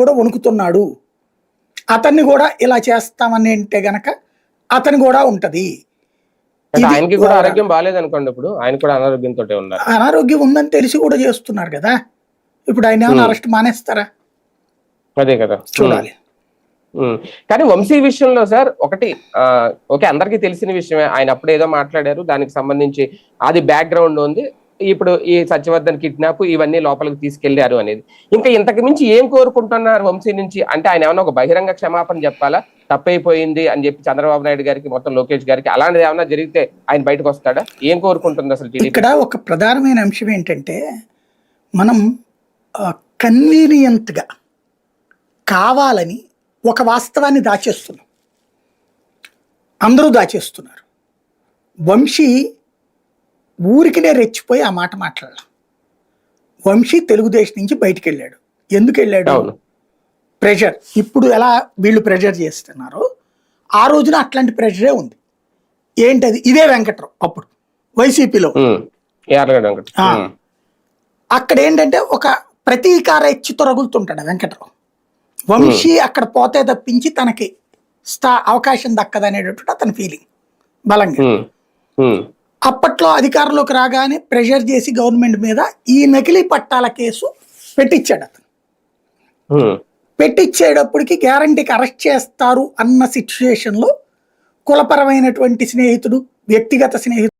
కూడా వణుకుతున్నాడు. అతన్ని కూడా ఇలా చేస్తామని అంటే గనక అతని కూడా ఉంటది. ఆయనకి కూడా. ఆరోగ్యం బాగాలేదు అనుకోండి ఇప్పుడు ఆయన కూడా అనారోగ్యంతో ఉన్నారు. అనారోగ్యం ఉందని తెలిసి కూడా చేస్తున్నారు కదా. ఇప్పుడు ఆయన ఏమైనా. అరెస్ట్ మానేస్తారా? అదే కదా. చూడాలి. కానీ వంశీ విషయంలో సార్ ఒకటి ఓకే అందరికీ తెలిసిన విషయమే. ఆయన అప్పుడు ఏదో మాట్లాడారు దానికి సంబంధించి అది బ్యాక్గ్రౌండ్ ఉంది. ఇప్పుడు ఈ సత్యవర్ధన్ కిడ్నాప్ ఇవన్నీ లోపలికి తీసుకెళ్ళారు అనేది. ఇంకా ఇంతకు మించి ఏం కోరుకుంటున్నారు వంశీ నుంచి? అంటే ఆయన ఏమైనా ఒక బహిరంగ క్షమాపణ చెప్పాలా? తప్పైపోయింది అని చెప్పి చంద్రబాబు నాయుడు గారికి మొత్తం లోకేష్ గారికి అలాంటిది ఏమైనా జరిగితే ఆయన బయటకు వస్తాడా? ఏం కోరుకుంటుంది అసలు ఇక్కడ ఒక ప్రధానమైన అంశం ఏంటంటే మనం కన్వీనియంట్గా కావాలని ఒక వాస్తవాన్ని దాచేస్తున్నాం. అందరూ దాచేస్తున్నారు. వంశీ ఊరికినే రెచ్చిపోయి ఆ మాట మాట్లాడాల వంశీ తెలుగుదేశం నుంచి బయటికి వెళ్ళాడు ఎందుకు వెళ్ళాడు ప్రెషర్. ఇప్పుడు ఎలా వీళ్ళు ప్రెషర్ చేస్తున్నారో ఆ రోజున అట్లాంటి ప్రెషరే ఉంది. ఏంటది? ఇదే వెంకట్రావు అప్పుడు వైసీపీలో. అక్కడ ఏంటంటే ఒక ప్రతీకార ఎచ్చుతో రగులుతుంటాడు వెంకట్రావు. వంశీ అక్కడ పోతే తప్పించి తనకి స్టా అవకాశం దక్కదనేటటువంటి అతని ఫీలింగ్ బలంగా. అప్పట్లో అధికారంలోకి రాగానే ప్రెషర్ చేసి గవర్నమెంట్ మీద ఈ నకిలీ పట్టాల కేసు పెట్టించాడు అతను. పెట్టించేటప్పటికి గ్యారంటీకి అరెస్ట్ చేస్తారు అన్న సిచ్యుయేషన్లో కులపరమైనటువంటి స్నేహితుడు వ్యక్తిగత స్నేహితుడు